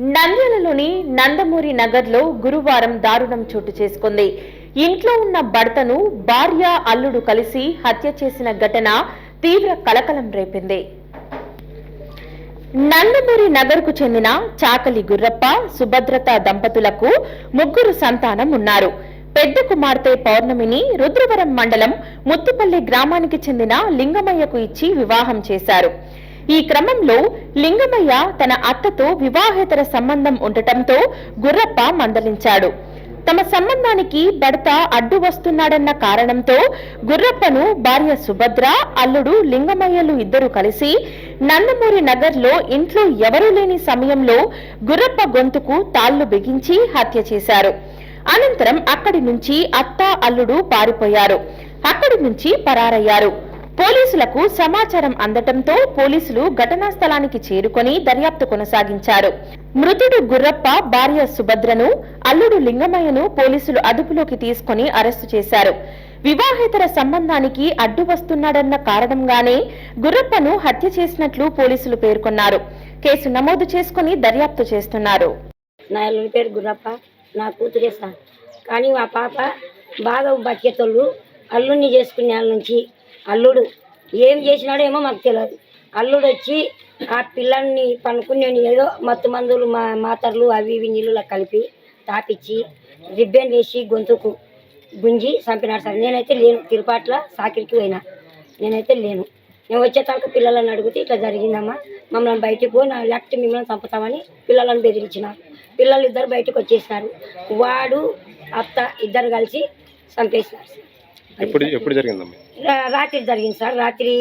నంద్యాలలోని నందమూరి నగర్లో గురువారం దారుణం చోటు చేసుకుంది. ఇంట్లో ఉన్న భర్తను భార్య అల్లుడు కలిసి హత్య చేసిన ఘటన తీవ్ర కలకలం రేపింది. నందమూరి నగర్కు చెందిన చాకలి గుర్రప్ప సుభద్రత దంపతులకు ముగ్గురు సంతానం ఉన్నారు. పెద్ద కుమార్తె పౌర్ణమిని రుద్రవరం మండలం ముత్తుపల్లి గ్రామానికి చెందిన లింగమయ్యకు ఇచ్చి వివాహం చేశారు. ఈ క్రమంలో లింగమయ్య తన అత్తతో వివాహేతర సంబంధం ఉండటంతో గుర్రప్ప మందలించాడు. తమ సంబంధానికి భర్త అడ్డు వస్తున్నాడన్న కారణంతో గుర్రప్పను భార్య సుభద్ర అల్లుడు లింగమయ్యలు ఇద్దరు కలిసి నందమూరి నగర్లో ఇంట్లో ఎవరూ లేని సమయంలో గుర్రప్ప గొంతుకు తాళ్ళు బిగించి హత్య చేశారు. అనంతరం అక్కడి నుంచి అత్త అల్లుడు పారిపోయారు. అక్కడి నుంచి పరారయ్యారు. పోలీసులకు సమాచారం అందటంతో పోలీసులు ఘటనా స్థలానికి చేరుకొని దర్యాప్తు కొనసాగించారు. మృతుడు గుర్రప్ప భార్య సుభద్రను అల్లుడు లింగమయ్యను పోలీసులు అదుపులోకి తీసుకొని అరెస్టు చేశారు. వివాహేతర సంబంధానికి అడ్డు వస్తున్నాడన్న కారణంగానే గుర్రప్పను హత్య చేసినట్లు పోలీసులు పేర్కొన్నారు. కేసు నమోదు చేసుకుని దర్యాప్తు చేస్తున్నారు. నా అల్లుడి పేరు గుర్రప్ప నా కూతురే సార్. కానీ మా పాప బాగా బతికేతోళ్ళు అల్లుడిని చేసుకునే వాళ్ళ నుంచి అల్లుడు ఏం చేసినాడో ఏమో మాకు తెలియదు అల్లుడు వచ్చి ఆ పిల్లల్ని పనుకుని ఏదో మత్తు మందులు మా మాతర్లు అవి ఇవి నీళ్ళలో కలిపి తాపిచ్చి రిబ్బెన్ వేసి గొంతుకు గుంజి చంపినాడు సార్. నేనైతే లేను తిరుపాట్ల సాకిరికి పోయినా. నేనైతే లేను. నేను వచ్చే తరకు పిల్లలను అడిగితే ఇట్లా జరిగిందమ్మా మమ్మల్ని బయటికి పో నా లేకపోతే మిమ్మల్ని చంపుతామని పిల్లలను బెదిరించినారు పిల్లలు ఇద్దరు బయటకు వచ్చేసినారు. వాడు అత్త ఇద్దరు కలిసి చంపేసినారు సార్. ఎప్పుడు ఎప్పుడు జరిగిందమ్మా? రాత్రి జరిగింది సార్. రాత్రి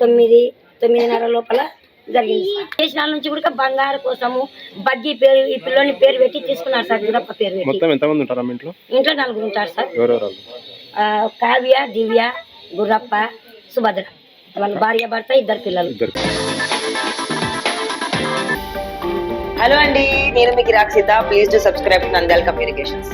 తొమ్మిది తొమ్మిదిన్నర లోపల జరిగింది సార్. చేసిన వాళ్ళ నుంచి కూడా బంగారు కోసము బగ్గి పేరు ఈ పిల్లోని పేరు పెట్టి తీసుకున్నారు సార్ గురప్ప పేరు పెట్టి. మొత్తం ఎంతమంది ఉంటారమ్మా ఇంట్లో? ఇంట్లో నలుగురు ఉంటారు సార్. ఎవరెవరు? కావ్య దివ్య గుర్రప్ప సుభద్ర. వాళ్ళ భార్య భర్త ఇద్దరు పిల్లలు. హలో అండి నేను మీకు Rakshita. Please to subscribe Nandyala communications.